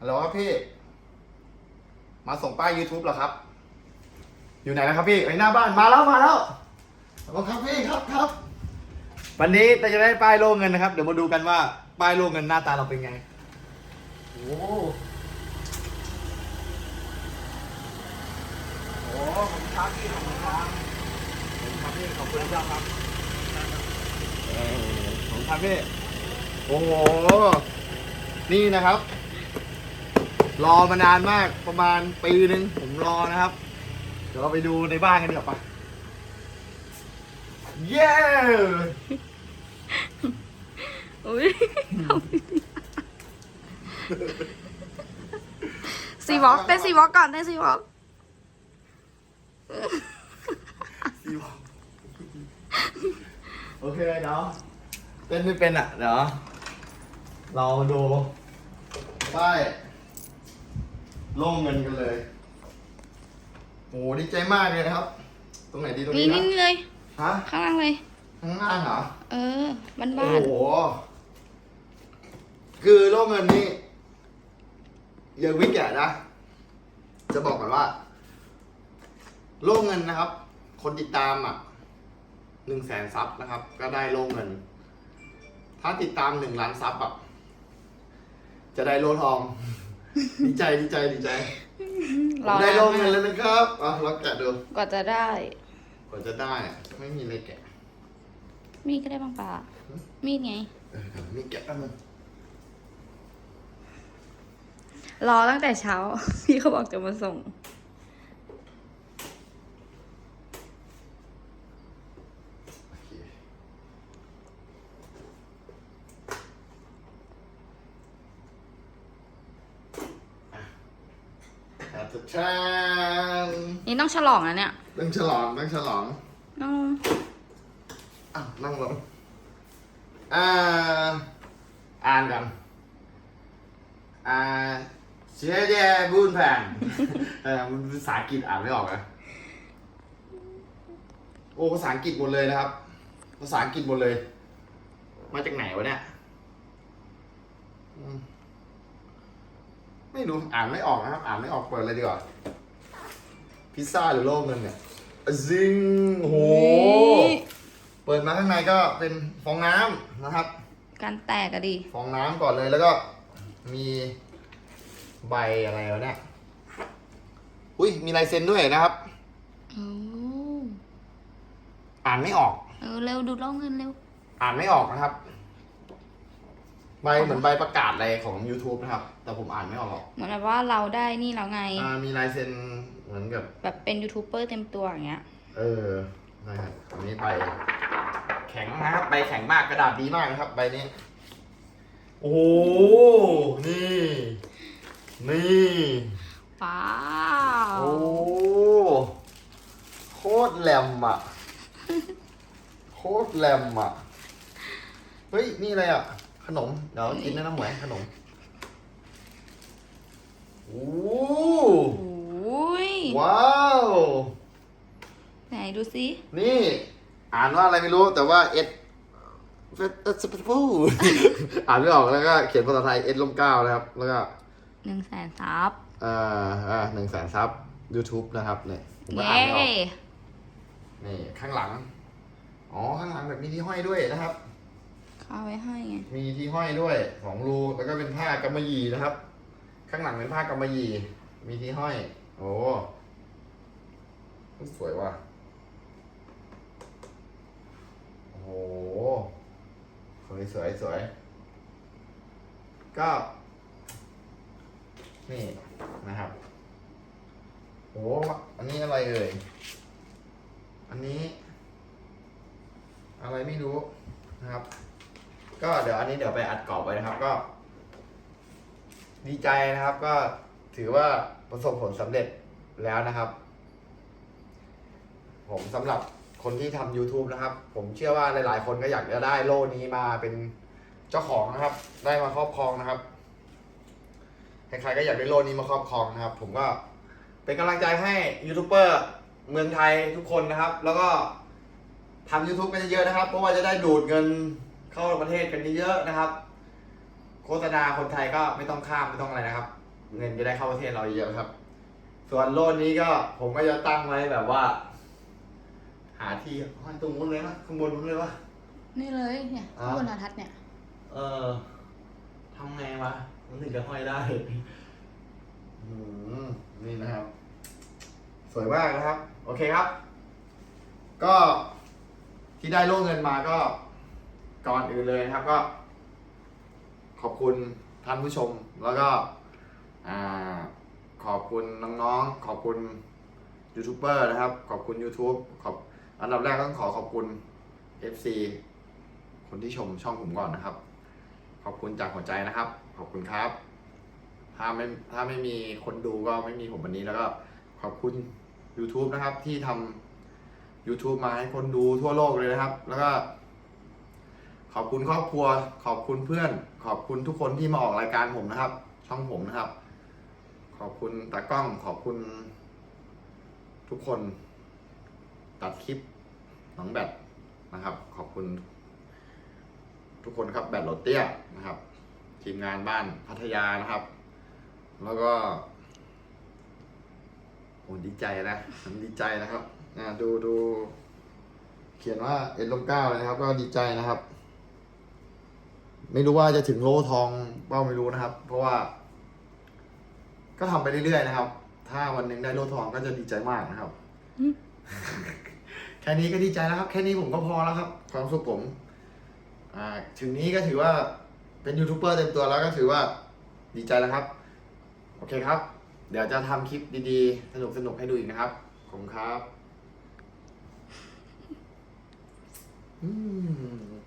ฮัลโหลครับพี่ มาส่งป้าย YouTube เหรอครับ อยู่ไหนนะครับพี่ไอ้หน้าบ้านมาแล้วมาแล้วขอบคุณครับพี่ครับครับ วันนี้เราจะได้ป้ายโล่เงินนะครับ เดี๋ยวมาดูกันว่าป้ายโล่เงินหน้าตาเราเป็นไงโอ้โหโอ้ขอบคุณครับพี่ขอบคุณครับขอบคุณครับพี่ขอบคุณครับครับเออขอบคุณครับพี่โอ้โหนี่นะครับ รอมานานมากประมาณปีหนึ่งผมรอนะครับ เดี๋ยวเราไปดูในบ้านกันดีกว่าปะเย้อุ้ยซีวอล์กเต้นซีวอล์กก่อนเต้นซีวอล์กซีวอลโอเคเดี๋ยวเต้นไม่เป็นอะเดี๋ยวเรามาดูป้าย โล่งเงินกันเลยโอ้ดีใจมากเลยนะครับ ตรงไหนดีตรงนี่นี้นี่นะเลย ฮะข้างล่างเลย ข้างล่างเหรอ เออบ้านโอ้บ้านโห คือโลกเงินนี่เยอะวิกแกะนะ จะบอกก่อนว่า โลกเงินนะครับ คนติดตามอะหนึ่งแสนซับนะครับ ก็ได้โลกเงิน ถ้าติดตามหนึ่งล้านซับอะ จะได้โลทอง ดีใจดีใจดีใจผมได้โลกเงินแล้วนะครับอะเราแกะดูกว่าจะได้ กว่าจะได้อะไม่มีอะไรแกะ มีดก็ได้บางป่ามีดไง เออเดี๋ยวมีแกะแป๊บนึงรอตั้งแต่เช้า พี่เขาบอกจะมาส่ง โอเคอะ ครับทุกท่านนี่ต้องฉลองนะเนี่ยต้องฉลองต้องฉลองน้องอ้าวนั่งลงอ่าอ่านกันอ่าเชื่อแย่บุญแผนเออมันภาษาอังกฤษอ่านไม่ออกอะโอ้ภาษาอังกฤษหมดเลยนะครับ ภาษาอังกฤษหมดเลย มาจากไหนวะเนี่ยอืม ไม่รู้อ่านไม่ออกนะครับ อ่านไม่ออกเปิดเลยดีกว่า พิซซ่าหรือโลกเงินเนี่ยซิงโอ้โห เปิดมาข้างในก็เป็นฟองน้ำนะครับ การแตกอะดิ ฟองน้ำก่อนเลยแล้วก็มีใบอะไรวะเนี่ย อุ้ยมีลายเซ็นด้วยนะครับ โอ้อ่านไม่ออก เออเร็วดูเล่าเงินเร็ว อ่านไม่ออกนะครับ ใบเหมือนใบประกาศอะไรของ YouTube นะครับ แต่ผมอ่านไม่ออกหรอกเหมือนแบบว่าเราได้นี่แล้วไง อ่ามีลายเซ็นเหมือนกับ แบบเป็นยูทูบเบอร์เต็มตัวอย่างเงี้ย เออนะครับอันนี้ใบแข็งนะครับใบแข็งมากกระดาษดีมากนะครับใบนี้ โอ้โหนี่ นี่ ว้าวโอ้โคตรแหลมอะ โคตรแหลมอะ เฮ้ย นี่อะไรอะ ขนม เดี๋ยวกินนะน้ำหมวยขนมโอ้โอ้ยว้าว ไหนดูสินี่ อ่านว่าอะไรไม่รู้แต่ว่าเอ็ดเอ็ดสเปปูอ่านไม่ออกแล้วก็เขียนภาษาไทยเอ็ดลมเก้านะครับ แล้วก็หนึ่งแสนซับเอ่ออ่าหนึ่งแสนซับ YouTube นะครับเนี่ยผมก็เย้อ่านไม่ออกนี่ข้างหลัง อ๋อ ข้างหลังแบบมีที่ห้อยด้วยนะครับ เข้าไว้ให้ไง มีที่ห้อยด้วยสองรูแล้วก็เป็นผ้ากำมะหยี่นะครับ ข้างหลังเป็นผ้ากำมะหยี่ มีที่ห้อย โอ้สวยว่ะโอ้โหสวยสวยสวยก็ นี่นะครับโอ้อันนี้อะไรเอ่ย อันนี้ อะไรไม่รู้นะครับ ก็เดี๋ยวอันนี้เดี๋ยวไปอัดกรอบไว้นะครับก็ ดีใจนะครับ ก็ถือว่าประสบผลสำเร็จแล้วนะครับ ผมสำหรับคนที่ทำ YouTube นะครับ ผมเชื่อว่าหลายๆ คนก็อยากจะได้โล่นี้มาเป็นเจ้าของนะครับ ได้มาครอบครองนะครับใครๆก็อยากได้โล่นี้มาครอบครองนะครับ ผมก็เป็นกำลังใจให้ยูทูบเบอร์เมืองไทยทุกคนนะครับ แล้วก็ทำ YouTube กันเยอะๆนะครับ เพราะว่าจะได้ดูดเงิน เข้าประเทศกันเยอะๆนะครับ โฆษณาคนไทยก็ไม่ต้องข้ามไม่ต้องอะไรนะครับ เงินจะได้เข้าประเทศเราเยอะครับ ส่วนโลนนี้ก็ผมก็จะตั้งไว้แบบว่า หาที่ห้อยตรงนู้นเลยนะข้างบนนู้นเลยวะ นี่เลยเนี่ยอ่าข้างบนอาทัดเนี่ยเออทำไงวะมันถึงจะห้อยได้ อืมนี่นะครับ สวยมากนะครับ โอเคครับ ก็ที่ได้โล่เงินมาก็ ก่อนอื่นเลยนะครับก็ ขอบคุณท่านผู้ชมแล้วก็ขอบคุณน้องๆ ขอบคุณยูทูบเบอร์นะครับ ขอบคุณ YouTube ขอบอันดับแรกต้องขอขอบคุณ FC คนที่ชมช่องผมก่อนนะครับ ขอบคุณจากหัวใจนะครับ ขอบคุณครับ ถ้าไม่ถ้าไม่มีคนดูก็ไม่มีผมวันนี้แล้วก็ขอบคุณ YouTube นะครับที่ทำ YouTube มาให้คนดูทั่วโลกเลยนะครับ แล้วก็ ขอบคุณครอบครัว ขอบคุณเพื่อน ขอบคุณทุกคนที่มาออกรายการผมนะครับ ช่องผมนะครับ ขอบคุณตากล้อง ขอบคุณ ทุกคนตัดคลิปน้องแบทนะครับ ขอบคุณ ทุกคนครับแบทโรเตียนะครับ ทีมงานบ้านพัทยานะครับ แล้วก็โอ้ดีใจนะผมดีใจนะครับอ่าดูดูเขียนว่าเอ็นลมเก้าเลยนะครับ ก็ดีใจนะครับ ไม่รู้ว่าจะถึงโลทองเป้าไม่รู้นะครับ เพราะว่า ก็ทำไปเรื่อยๆนะครับ ถ้าวันหนึ่งได้โลทองก็จะดีใจมากนะครับอืมแค่นี้ก็ดีใจแล้วครับ แค่นี้ผมก็พอแล้วครับ ความสุขผม อ่า ถึงนี้ก็ถือว่าเป็นยูทูบเบอร์เต็มตัวแล้วก็ถือว่าดีใจแล้วครับ โอเคครับ เดี๋ยวจะทำคลิปดีๆ สนุกๆ ให้ดูอีกนะครับ ขอบคุณครับ อืม